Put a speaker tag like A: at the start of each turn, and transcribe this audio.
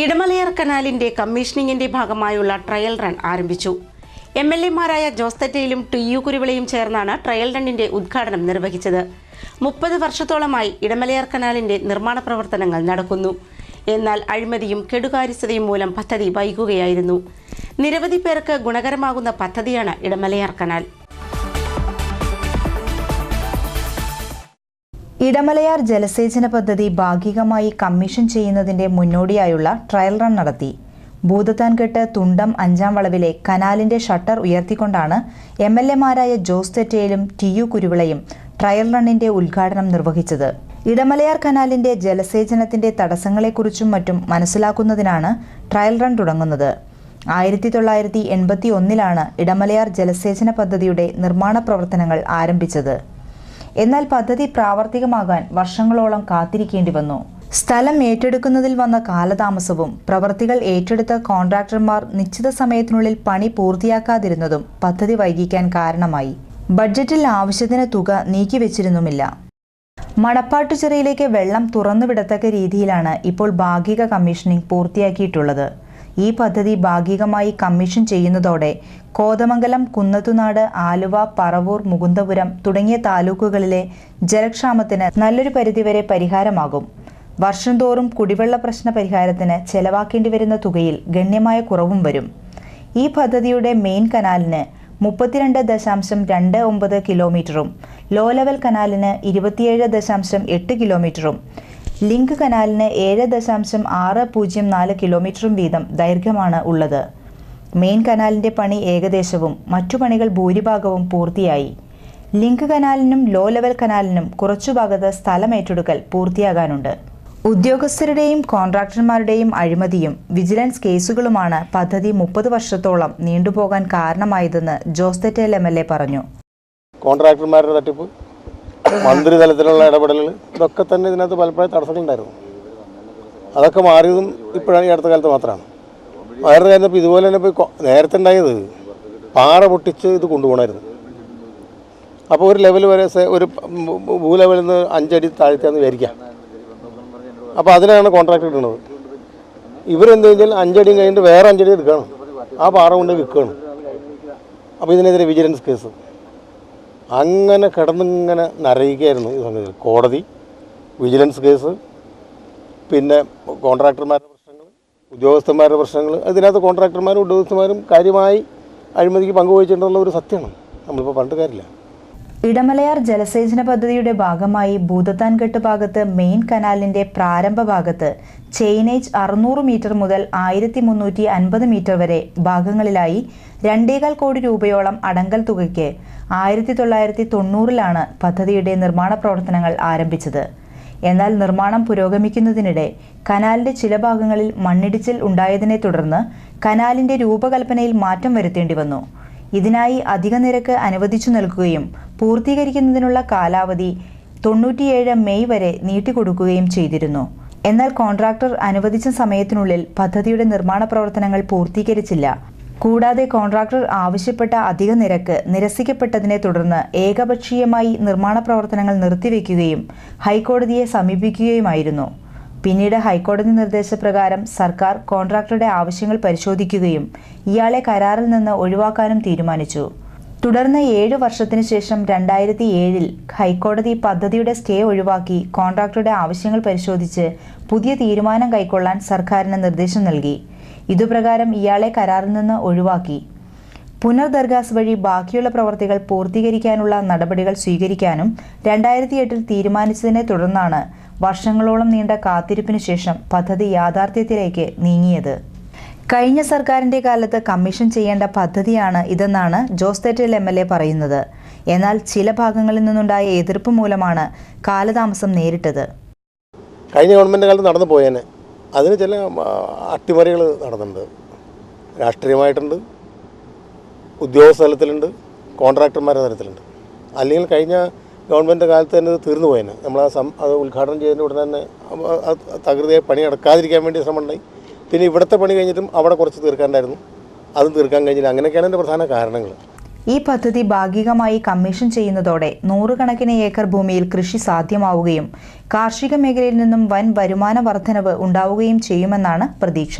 A: ഇടമലയാർ കനാലിന്റെ കമ്മീഷനിങ്ങിന്റെ ഭാഗമായുള്ള ട്രയൽ റൺ ആരംഭിച്ചു. എം എൽ എമാരായ ജോസ്തറ്റയിലും ടി യു കുരുവിളയും ചേർന്നാണ് ട്രയൽ റണ്ണിന്റെ ഉദ്ഘാടനം നിർവഹിച്ചത്. മുപ്പത് വർഷത്തോളമായി ഇടമലയാർ കനാലിന്റെ നിർമ്മാണ പ്രവർത്തനങ്ങൾ നടക്കുന്നു. എന്നാൽ അഴിമതിയും കെടുകാര്യസ്ഥതയും മൂലം പദ്ധതി വൈകുകയായിരുന്നു. നിരവധി പേർക്ക് ഗുണകരമാകുന്ന പദ്ധതിയാണ് ഇടമലയാർ കനാൽ.
B: ഇടമലയാർ ജലസേചന പദ്ധതി ഭാഗികമായി കമ്മീഷൻ ചെയ്യുന്നതിന്റെ മുന്നോടിയായുള്ള ട്രയൽ റൺ നടത്തി. ഭൂതത്താൻകെട്ട് തുണ്ടം അഞ്ചാം വളവിലെ കനാലിന്റെ ഷട്ടർ ഉയർത്തിക്കൊണ്ടാണ് എം എൽ എമാരായ ജോസ് തെറ്റയിലും ടി യു കുരുവിളയും ട്രയൽ റണ്ണിന്റെ ഉദ്ഘാടനം നിർവഹിച്ചത്. ഇടമലയാർ കനാലിന്റെ ജലസേചനത്തിന്റെ തടസ്സങ്ങളെക്കുറിച്ചും മറ്റും മനസ്സിലാക്കുന്നതിനാണ് ട്രയൽ റൺ തുടങ്ങുന്നത്. ആയിരത്തി തൊള്ളായിരത്തി എൺപത്തി ഒന്നിലാണ് ഇടമലയാർ ജലസേചന പദ്ധതിയുടെ നിർമ്മാണ പ്രവർത്തനങ്ങൾ ആരംഭിച്ചത്. എന്നാൽ പദ്ധതി പ്രാവർത്തികമാകാൻ വർഷങ്ങളോളം കാത്തിരിക്കേണ്ടി വന്നു. സ്ഥലം ഏറ്റെടുക്കുന്നതിൽ വന്ന കാലതാമസവും പ്രവൃത്തികൾ ഏറ്റെടുത്ത കോൺട്രാക്ടർമാർ നിശ്ചിത സമയത്തിനുള്ളിൽ പണി പൂർത്തിയാക്കാതിരുന്നതും പദ്ധതി വൈകിക്കാൻ കാരണമായി. ബഡ്ജറ്റിൽ ആവശ്യത്തിന് തുക നീക്കിവെച്ചിരുന്നുമില്ല. മണപ്പാട്ടുചിറയിലേക്ക് വെള്ളം തുറന്നുവിടത്തക്ക രീതിയിലാണ് ഇപ്പോൾ ഭാഗിക കമ്മീഷനിംഗ് പൂർത്തിയാക്കിയിട്ടുള്ളത്. ഈ പദ്ധതി ഭാഗികമായി കമ്മീഷൻ ചെയ്യുന്നതോടെ കോതമംഗലം കുന്നത്തുനാട് ആലുവ പറവൂർ മുകുന്ദപുരം തുടങ്ങിയ താലൂക്കുകളിലെ ജലക്ഷാമത്തിന് നല്ലൊരു പരിധിവരെ പരിഹാരമാകും. വർഷം തോറും കുടിവെള്ള പ്രശ്ന പരിഹാരത്തിന് ചെലവാക്കേണ്ടി വരുന്ന തുകയിൽ ഗണ്യമായ കുറവും വരും. ഈ പദ്ധതിയുടെ മെയിൻ കനാലിന് മുപ്പത്തിരണ്ട് ദശാംശം രണ്ട് ഒമ്പത് കിലോമീറ്ററും ലോ ലെവൽ കനാലിന് ഇരുപത്തിയേഴ് ദശാംശം എട്ട് കിലോമീറ്ററും ലിങ്ക് കനാലിന് ഏഴ് ദശാംശം ആറ് പൂജ്യം നാല് കിലോമീറ്ററും വീതം ദൈർഘ്യമാണ് ഉള്ളത്. മെയിൻ കനാലിന്റെ പണി ഏകദേശവും മറ്റു പണികൾ ഭൂരിഭാഗവും പൂർത്തിയായി. ലിങ്ക് കനാലിനും ലോ ലെവൽ കനാലിനും കുറച്ചു ഭാഗത്ത് സ്ഥലം ഏറ്റെടുക്കൽ പൂർത്തിയാകാനുണ്ട്. ഉദ്യോഗസ്ഥരുടെയും കോൺട്രാക്ടർമാരുടെയും അഴിമതിയും വിജിലൻസ് കേസുകളുമാണ് പദ്ധതി മുപ്പത് വർഷത്തോളം നീണ്ടുപോകാൻ കാരണമായതെന്ന് Jose Thettayil M L A പറഞ്ഞു.
C: കോൺട്രാക്ടർമാരുടെ തട്ടിപ്പ്? മന്ത്രി തലത്തിലുള്ള ഇടപെടലുകൾ ഇതൊക്കെ തന്നെ ഇതിനകത്ത് പലപ്പോഴും തടസ്സങ്ങളുണ്ടായിരുന്നു. അതൊക്കെ മാറിയതും ഇപ്പോഴാണ് ഈ അടുത്ത കാലത്ത് മാത്രമാണ്. വേറൊരു കാര്യം ഇപ്പോൾ ഇതുപോലെ തന്നെ ഇപ്പോൾ നേരത്തെ ഉണ്ടായത് പാറ പൊട്ടിച്ച് ഇത് കൊണ്ടുപോകണമായിരുന്നു. അപ്പോൾ ഒരു ലെവൽ വരെ ഒരു ഭൂലെവലിൽ നിന്ന് അഞ്ചടി താഴ്ത്തിയാന്ന് വിചാരിക്കാം. അപ്പോൾ അതിനാണ് കോൺട്രാക്ട് ഇടുന്നത്. ഇവരെന്ത് കഴിഞ്ഞാൽ അഞ്ചടിയും കഴിഞ്ഞിട്ട് വേറെ അഞ്ചടി എടുക്കണം. ആ പാറ കൊണ്ട് വിൽക്കുകയാണ്. അപ്പോൾ ഇതിനെതിരെ വിജിലൻസ് കേസ് അങ്ങനെ കിടന്നിങ്ങനെ നരയിക്കുകയായിരുന്നു ഈ സംഗതി. കോടതി വിജിലൻസ് കേസ് പിന്നെ കോൺട്രാക്ടർമാരുടെ പ്രശ്നങ്ങൾ ഉദ്യോഗസ്ഥന്മാരുടെ പ്രശ്നങ്ങൾ ഇതിനകത്ത് കോൺട്രാക്ടർമാരും ഉദ്യോഗസ്ഥന്മാരും കാര്യമായി അഴിമതിക്ക് പങ്കുവഹിച്ചിട്ടുള്ള ഒരു സത്യമാണ്. നമ്മളിപ്പോൾ പണ്ട് കാര്യമില്ല
B: ഇടമലയാർ ജലസേചന പദ്ധതിയുടെ ഭാഗമായി ഭൂതത്താൻകെട്ട് ഭാഗത്ത് മെയിൻ കനാലിന്റെ പ്രാരംഭ ഭാഗത്ത് ചെയിനേജ് അറുന്നൂറ് മീറ്റർ മുതൽ ആയിരത്തി മുന്നൂറ്റി അൻപത് മീറ്റർ വരെ ഭാഗങ്ങളിലായി രണ്ടേകാൽ കോടി രൂപയോളം അടങ്കൽ തുകയ്ക്ക് ആയിരത്തി തൊള്ളായിരത്തി തൊണ്ണൂറിലാണ് പദ്ധതിയുടെ നിർമ്മാണ പ്രവർത്തനങ്ങൾ ആരംഭിച്ചത്. എന്നാൽ നിർമ്മാണം പുരോഗമിക്കുന്നതിനിടെ കനാലിന്റെ ചില ഭാഗങ്ങളിൽ മണ്ണിടിച്ചിൽ ഉണ്ടായതിനെ തുടർന്ന് കനാലിന്റെ രൂപകൽപ്പനയിൽ മാറ്റം വരുത്തേണ്ടി വന്നു. ഇതിനായി അധിക നിരക്ക് അനുവദിച്ചു നൽകുകയും പൂർത്തീകരിക്കുന്നതിനുള്ള കാലാവധി തൊണ്ണൂറ്റിയേഴ് മെയ് വരെ നീട്ടിക്കൊടുക്കുകയും ചെയ്തിരുന്നു. എന്നാൽ കോൺട്രാക്ടർ അനുവദിച്ച സമയത്തിനുള്ളിൽ പദ്ധതിയുടെ നിർമ്മാണ പ്രവർത്തനങ്ങൾ പൂർത്തീകരിച്ചില്ല. കൂടാതെ കോൺട്രാക്ടർ ആവശ്യപ്പെട്ട അധിക നിരക്ക് നിരസിക്കപ്പെട്ടതിനെ തുടർന്ന് ഏകപക്ഷീയമായി നിർമ്മാണ പ്രവർത്തനങ്ങൾ നിർത്തിവെക്കുകയും ഹൈക്കോടതിയെ സമീപിക്കുകയുമായിരുന്നു. പിന്നീട് ഹൈക്കോടതി നിർദ്ദേശപ്രകാരം സർക്കാർ കോൺട്രാക്ടറുടെ ആവശ്യങ്ങൾ പരിശോധിക്കുകയും ഇയാളെ കരാറിൽ നിന്ന് ഒഴിവാക്കാനും തീരുമാനിച്ചു. തുടർന്ന് ഏഴ് വർഷത്തിനു ശേഷം രണ്ടായിരത്തി ഏഴിൽ ഹൈക്കോടതി പദ്ധതിയുടെ സ്റ്റേ ഒഴിവാക്കി കോൺട്രാക്ടറുടെ ആവശ്യങ്ങൾ പരിശോധിച്ച് പുതിയ തീരുമാനം കൈക്കൊള്ളാൻ സർക്കാരിന് നിർദ്ദേശം നൽകി. ഇതുപ്രകാരം ഇയാളെ കരാറിൽ നിന്ന് ഒഴിവാക്കി. പുനർദർഗാസ് വഴി ബാക്കിയുള്ള പ്രവർത്തികൾ പൂർത്തീകരിക്കാനുള്ള നടപടികൾ സ്വീകരിക്കാനും രണ്ടായിരത്തി എട്ടിൽ തീരുമാനിച്ചതിനെ തുടർന്നാണ് വർഷങ്ങളോളം നീണ്ട കാത്തിരിപ്പിനു ശേഷം പദ്ധതി യാഥാർത്ഥ്യത്തിലേക്ക് നീങ്ങിയത്. കഴിഞ്ഞ സർക്കാരിന്റെ കാലത്ത് കമ്മീഷൻ ചെയ്യേണ്ട പദ്ധതിയാണ് ഇതെന്നാണ് Jose Thettayil M L A പറയുന്നത്. എന്നാൽ ചില ഭാഗങ്ങളിൽ നിന്നുണ്ടായ എതിർപ്പ് മൂലമാണ് കാലതാമസം നേരിട്ടത്.
C: കഴിഞ്ഞ ഗവൺമെന്റ് കാലത്ത് നടന്നു പോയേനെ. അതിന് ചില അട്ടിമറികൾ നടന്നിട്ടുണ്ട്. രാഷ്ട്രീയമായിട്ടുണ്ട്. ഉദ്യോഗസ്ഥ തലത്തിലുണ്ട്. കോൺട്രാക്ടർമാരുടെ തലത്തിലുണ്ട്. അല്ലെങ്കിൽ കഴിഞ്ഞ ഗവൺമെന്റ് കാലത്ത് തന്നെ ഇത് തീർന്നു പോയേനെ. നമ്മൾ ആ സം അത് ഉദ്ഘാടനം ചെയ്തതിന്റെ ഉടനെ തന്നെ തകൃതിയായി പണി നടക്കാതിരിക്കാൻ വേണ്ടി ശ്രമം ഉണ്ടായി പിന്നെ ഇവിടുത്തെ പണി കഴിഞ്ഞിട്ടും അവിടെ കുറച്ച് തീർക്കാണ്ടായിരുന്നു അതും തീർക്കാൻ കഴിഞ്ഞില്ല. അങ്ങനെയൊക്കെയാണ് എന്റെ പ്രധാന കാരണങ്ങൾ.
B: ഈ പദ്ധതി ഭാഗികമായി കമ്മീഷൻ ചെയ്യുന്നതോടെ നൂറുകണക്കിന് ഏക്കർ ഭൂമിയിൽ കൃഷി സാധ്യമാവുകയും കാർഷിക മേഖലയിൽ നിന്നും വൻ വരുമാന വർധനവ് ഉണ്ടാവുകയും ചെയ്യുമെന്നാണ് പ്രതീക്ഷ.